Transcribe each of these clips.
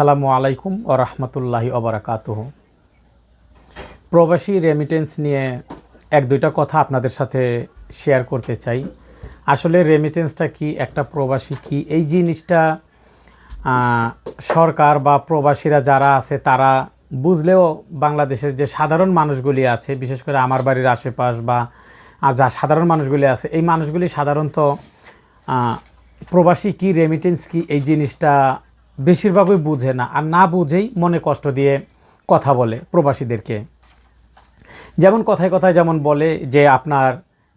আসসালামু আলাইকুম ও রহমতুল্লাহি অবরাকাতুহ প্রবাসী রেমিটেন্স নিয়ে এক দুইটা কথা আপনাদের সাথে শেয়ার করতে চাই। আসলে রেমিটেন্সটা কি, একটা প্রবাসী কি? এই জিনিসটা সরকার বা প্রবাসীরা যারা আছে, তারা বুঝলেও বাংলাদেশের যে সাধারণ মানুষগুলি আছে, বিশেষ করে আমার বাড়ির আশেপাশ বা আর যা সাধারণ মানুষগুলি আছে, এই মানুষগুলি সাধারণত প্রবাসী কি রেমিটেন্স কি? এই জিনিসটা বেশিরভাগই বুঝে না আর না বুঝেই মনে কষ্ট দিয়ে কথা বলে প্রবাসীদেরকে। যেমন কথায় কথায় যেমন বলে যে আপনার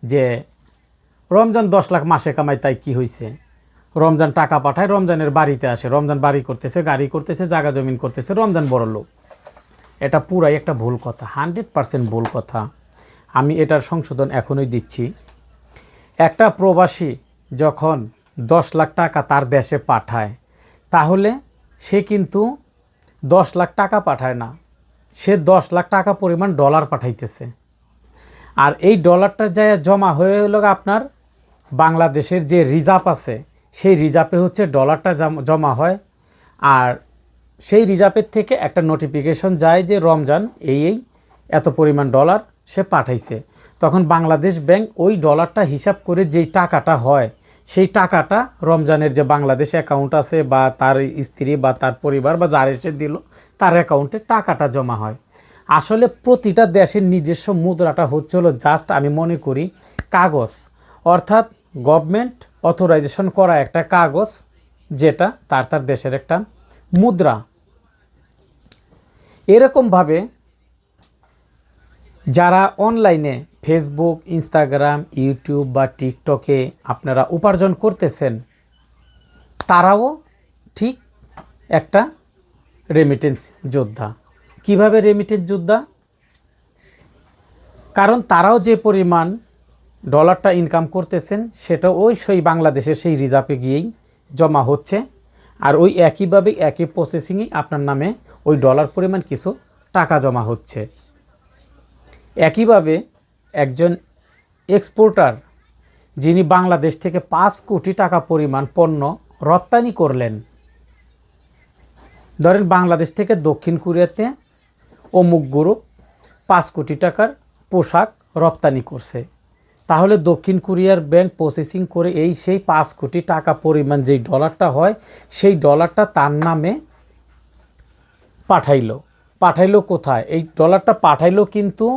যে রমজান দশ লাখ মাসে কামাই তাই কি হয়েছে রমজান টাকা পাঠায়, রমজানের বাড়িতে আসে, রমজান বাড়ি করতেছে, গাড়ি করতেছে, জাগা জমিন করতেছে, রমজান বড় লোক। এটা পুরাই একটা ভুল কথা, হান্ড্রেড পারসেন্ট ভুল কথা। আমি এটার সংশোধন এখনই দিচ্ছি। একটা প্রবাসী যখন দশ লাখ টাকা তার দেশে পাঠায় তাহলে সে কিন্তু দশ লাখ টাকা পাঠায় না। সে দশ লাখ টাকা পরিমাণ ডলার পাঠাইতেছে। আর এই ডলারটা যায় জমা হয়ে হলো আপনার বাংলাদেশের যে রিজার্ভ আছে, সেই রিজার্ভে হচ্ছে ডলারটা জমা হয়। আর সেই রিজার্ভের থেকে একটা নোটিফিকেশন যায় যে রমজান এই এই এত পরিমাণ ডলার সে পাঠাইছে। তখন বাংলাদেশ ব্যাংক ওই ডলারটা হিসাব করে যেই টাকাটা হয় সেই টাকাটা রমজানের যে বাংলাদেশ অ্যাকাউন্ট আছে বা তার স্ত্রী বা তার পরিবার বা যার এসে দিল, তার অ্যাকাউন্টে টাকাটা জমা হয়। আসলে প্রতিটা দেশের নিজস্ব মুদ্রাটা হচ্ছে হলো জাস্ট আমি মনে করি কাগজ। অর্থাৎ গভর্নমেন্ট অথরাইজেশন করা একটা কাগজ যেটা তার তার দেশের একটা মুদ্রা। এরকমভাবে যারা অনলাইনে ফেসবুক ইনস্টাগ্রাম ইউটিউব বা টিকটকে আপনারা উপার্জন করতেছেন, তারাও ঠিক একটা রেমিটেন্স যোদ্ধা। কীভাবে রেমিটেন্স যোদ্ধা? কারণ তারাও যে পরিমাণ ডলারটা ইনকাম করতেছেন সেটা ওই সেই বাংলাদেশের সেই রিজার্ভে গিয়েই জমা হচ্ছে। আর ওই একইভাবে একই প্রসেসিংয়েই আপনার নামে ওই ডলার পরিমাণ কিছু টাকা জমা হচ্ছে। একইভাবে একজন এক্সপোর্টার যিনি বাংলাদেশ থেকে পাঁচ কোটি টাকা পরিমাণ পণ্য রপ্তানি করলেন। ধরেন বাংলাদেশ থেকে দক্ষিণ কোরিয়াতে অমুক গ্রুপ পাঁচ কোটি টাকার পোশাক রপ্তানি করছে। তাহলে দক্ষিণ কোরিয়ার ব্যাংক প্রসেসিং করে এই সেই পাঁচ কোটি টাকা পরিমাণ যেই ডলারটা হয়, সেই ডলারটা তার নামে পাঠাইলো। পাঠাইলো কোথায়? এই ডলারটা পাঠাইলো কিন্তু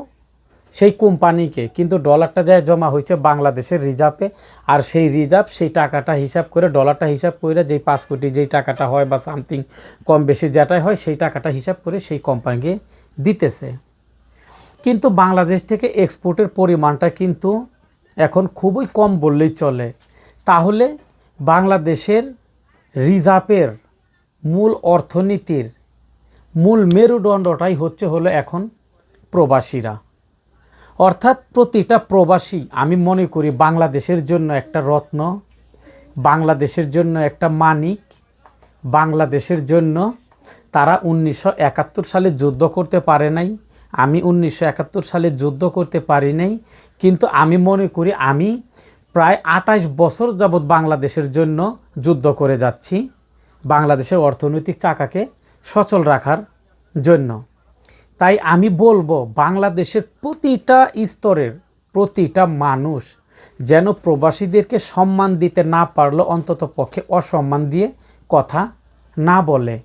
সেই কোম্পানিকে, কিন্তু ডলারটা যায় জমা হয়েছে বাংলাদেশের রিজার্ভে আর সেই রিজার্ভ সেই টাকাটা হিসাব করে ডলারটা হিসাব করে যেই পাঁচ কোটি যেই টাকাটা হয় বা সামথিং কম বেশি যেটাই হয়, সেই টাকাটা হিসাব করে সেই কোম্পানিকে দিতেছে। কিন্তু বাংলাদেশ থেকে এক্সপোর্টের পরিমাণটা কিন্তু এখন খুবই কম বললেই চলে। তাহলে বাংলাদেশের রিজার্ভের মূল অর্থনীতির মূল মেরুদণ্ডটাই হচ্ছে হলো এখন প্রবাসীরা। অর্থাৎ প্রতিটা প্রবাসী, আমি মনে করি বাংলাদেশের জন্য একটা রত্ন, বাংলাদেশের জন্য একটা মানিক, বাংলাদেশের জন্য তারা উনিশশো একাত্তর সালে যুদ্ধ করতে পারে নাই, আমি উনিশশো একাত্তর সালে যুদ্ধ করতে পারি নাই, কিন্তু আমি মনে করি আমি প্রায় আঠাশ বছর যাবৎ বাংলাদেশের জন্য যুদ্ধ করে যাচ্ছি, বাংলাদেশের অর্থনৈতিক চাকাকে সচল রাখার জন্য। তাই আমি বলব, বাংলাদেশের প্রতিটা স্তরের প্রতিটা মানুষ যেন প্রবাসীদেরকে সম্মান দিতে না পারল, অন্তত পক্ষে অসম্মান দিয়ে কথা না বলে।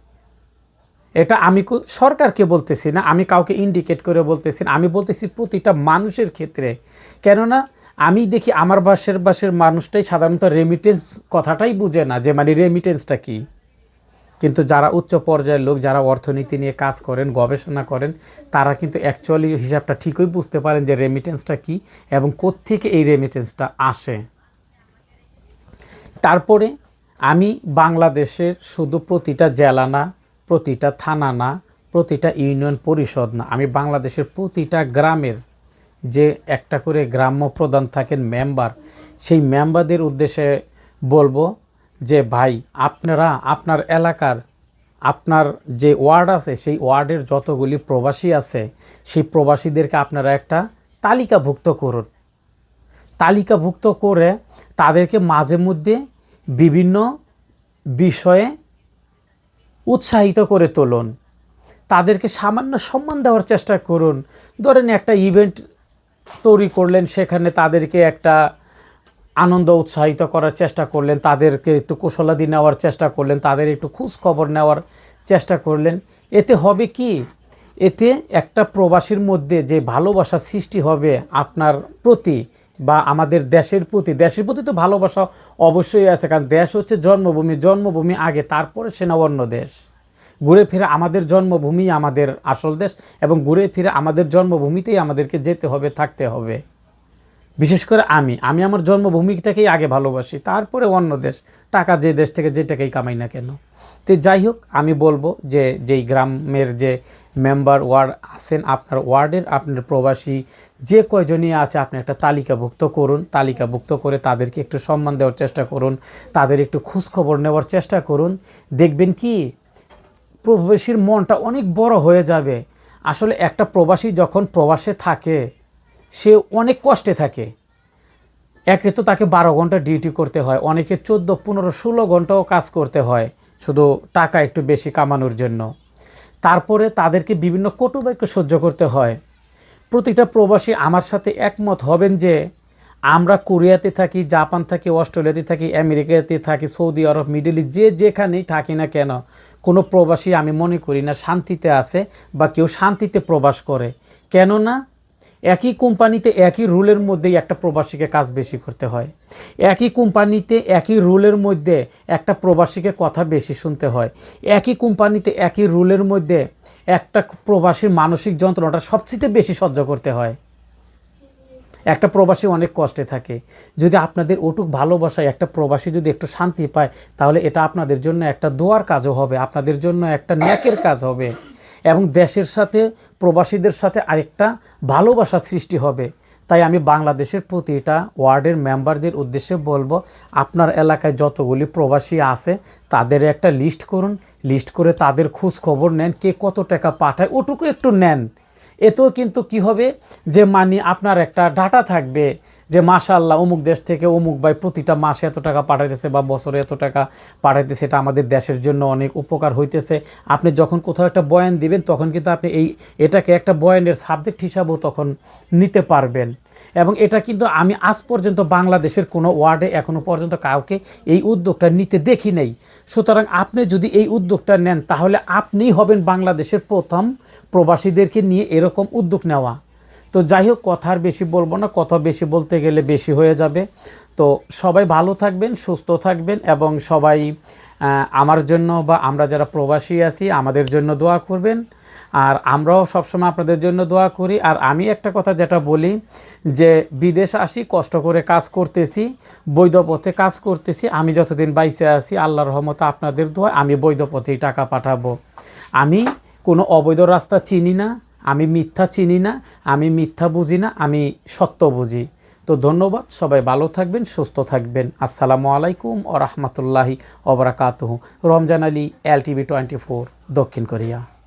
এটা আমি সরকারকে বলতেছি না, আমি কাউকে ইন্ডিকেট করে বলতেছি না, আমি বলতেছি প্রতিটা মানুষের ক্ষেত্রে। কেননা, আমি দেখি আমার বাসের বাসের মানুষটাই সাধারণত রেমিটেন্স কথাটাই বুঝে না, যে মানে রেমিটেন্সটা কী? কিন্তু যারা উচ্চ পর্যায়ের লোক, যারা অর্থনীতি নিয়ে কাজ করেন, গবেষণা করেন, তারা কিন্তু অ্যাকচুয়ালি হিসাবটা ঠিকই বুঝতে পারেন যে রেমিটেন্সটা কী এবং কোত্থেকে এই রেমিটেন্সটা আসে। তারপরে আমি বাংলাদেশের শুধু প্রতিটা জেলা না, প্রতিটা থানা না, প্রতিটা ইউনিয়ন পরিষদ না, আমি বাংলাদেশের প্রতিটা গ্রামের যে একটা করে গ্রাম্য প্রধান থাকেন মেম্বার সেই মেম্বারদের উদ্দেশ্যে বলব যে ভাই, আপনারা, আপনার এলাকার, আপনার যে ওয়ার্ড আছে, সেই ওয়ার্ডের যতগুলি প্রবাসী আছে, সেই প্রবাসীদেরকে আপনারা একটা তালিকাভুক্ত করুন। তালিকাভুক্ত করে তাদেরকে মাঝে মধ্যে বিভিন্ন বিষয়ে উৎসাহিত করে তুলুন। তাদেরকে সামান্য সম্মান দেওয়ার চেষ্টা করুন। ধরেন একটা ইভেন্ট তৈরি করলেন, সেখানে তাদেরকে একটা আনন্দ উৎসাহিত করার চেষ্টা করলেন, তাদেরকে একটু কুশলাদি নেওয়ার চেষ্টা করলেন, তাদের একটু খোঁজ খবর নেওয়ার চেষ্টা করলেন। এতে হবে কি? এতে একটা প্রবাসীর মধ্যে যে ভালোবাসা সৃষ্টি হবে আপনার প্রতি বা আমাদের দেশের প্রতি দেশের প্রতি তো ভালোবাসা অবশ্যই আছে, কারণ দেশ হচ্ছে জন্মভূমি জন্মভূমি আগে, তারপরে সেনা অন্য দেশ। ঘুরে ফিরে আমাদের জন্মভূমি আমাদের আসল দেশ এবং ঘুরে ফিরে আমাদের জন্মভূমিতেই আমাদেরকে যেতে হবে, থাকতে হবে। বিশেষ করে আমি আমি আমার জন্মভূমিটাকেই আগে ভালোবাসি, তারপরে অন্য দেশ, টাকা যে দেশ থেকে যে টাকাই কামাই না কেন। তো যাই হোক, আমি বলব যে, যেই গ্রামের যে মেম্বার ওয়ার্ড আছেন, আপনার ওয়ার্ডের, আপনার প্রবাসী, যে কয়জনই আছে, আপনি একটা তালিকাভুক্ত করুন, তালিকাভুক্ত করে তাদেরকে একটু সম্মান দেওয়ার চেষ্টা করুন, তাদের একটু খোঁজখবর নেওয়ার চেষ্টা করুন। দেখবেন কি, প্রবাসীর মনটা অনেক বড় হয়ে যাবে। আসলে একটা প্রবাসী যখন প্রবাসে থাকে সে অনেক কষ্টে থাকে। একে তো তাকে বারো ঘণ্টা ডিউটি করতে হয়, অনেকে চোদ্দ, পনেরো, ষোলো ঘন্টাও কাজ করতে হয়, শুধু টাকা একটু বেশি কামানোর জন্য। তারপরে তাদেরকে বিভিন্ন কটুবাক্য সহ্য করতে হয়। প্রতিটা প্রবাসী আমার সাথে একমত হবেন যে, আমরা কোরিয়াতে থাকি, জাপান থাকি, অস্ট্রেলিয়াতে থাকি, আমেরিকাতে থাকি, সৌদি আরব, মিডল ইস্ট, যে যেখানেই থাকি না কেন, কোনো প্রবাসী আমি মনে করি না শান্তিতে আছে বা কেউ শান্তিতে প্রবাস করে। কেননা একই কোম্পানিতে একই রুলের মধ্যেই একটা প্রবাসীকে কাজ বেশি করতে হয়। একই কোম্পানিতে একই রুলের মধ্যে একটা প্রবাসীকে কথা বেশি শুনতে হয়। একই কোম্পানিতে একই রুলের মধ্যে একটা প্রবাসীর মানসিক যন্ত্রণাটা সবচেয়ে বেশি সহ্য করতে হয়। একটা প্রবাসী অনেক কষ্টে থাকে। যদি আপনাদের ওটুক ভালোবাসায় একটা প্রবাসী যদি একটু শান্তি পায়, তাহলে এটা আপনাদের জন্য একটা দোয়ার কাজও হবে, আপনাদের জন্য একটা ন্যাকের কাজ হবে। এবং দেশের সাথে, প্রবাসীদের সাথে আরেকটা ভালোবাসা সৃষ্টি হবে। তাই আমি বাংলাদেশের প্রতিটা ওয়ার্ডের মেম্বারদের উদ্দেশ্যে বলব, আপনার এলাকায় যতগুলি প্রবাসী আছে, তাদের একটা লিস্ট করুন। লিস্ট করে তাদের খোঁজ খবর নেন, কে কত টাকা পাঠায়, ওটুকু একটু নেন। এতেও কিন্তু কি হবে যে মানি আপনার একটা ডাটা থাকবে। যে মাশাল্লাহ অমুক দেশ থেকে অমুক ভাই প্রতিটা মাসে এত টাকা পাঠাইতেছে বা বছরে এত টাকা পাঠাইতেছে, এটা আমাদের দেশের জন্য অনেক উপকার হইতেছে। আপনি যখন কোথাও একটা বয়ান দিবেন, তখন কিন্তু আপনি এই, এটাকে একটা বয়ানের সাবজেক্ট হিসাবেও তখন নিতে পারবেন। এবং এটা কিন্তু আমি আজ পর্যন্ত বাংলাদেশের কোনো ওয়ার্ডে এখনও পর্যন্ত কাউকে এই উদ্যোগটা নিতে দেখি নেই। সুতরাং আপনি যদি এই উদ্যোগটা নেন, তাহলে আপনিই হবেন বাংলাদেশের প্রথম প্রবাসীদেরকে নিয়ে এরকম উদ্যোগ নেওয়া। তো যাই হোক, কথা আর বেশি বলব না, কথা বেশি বলতে গেলে বেশি হয়ে যাবে। তো সবাই ভালো থাকবেন, সুস্থ থাকবেন এবং সবাই আমার জন্য বা আমরা যারা প্রবাসী আছি, আমাদের জন্য দোয়া করবেন। আর আমরাও সবসময় আপনাদের জন্য দোয়া করি। আর আমি একটা কথা যেটা বলি, যে বিদেশ আসি, কষ্ট করে কাজ করতেছি, বৈধ পথে কাজ করতেছি, আমি যতদিন বাইসে আছি আল্লাহ রহমতে আপনাদের দোয়া, আমি বৈধ পথেই টাকা পাঠাবো। আমি কোনো অবৈধ রাস্তা চিনি না আমি মিথ্যা চিনি না, আমি মিথ্যা বুঝি না, আমি সত্য বুঝি। তো ধন্যবাদ, সবাই ভালো থাকবেন, সুস্থ থাকবেন। আসসালামু আলাইকুম ও রহমতুল্লাহি অবরাকাতহ Ramzan Ali, L TV twenty four, দক্ষিণ কোরিয়া।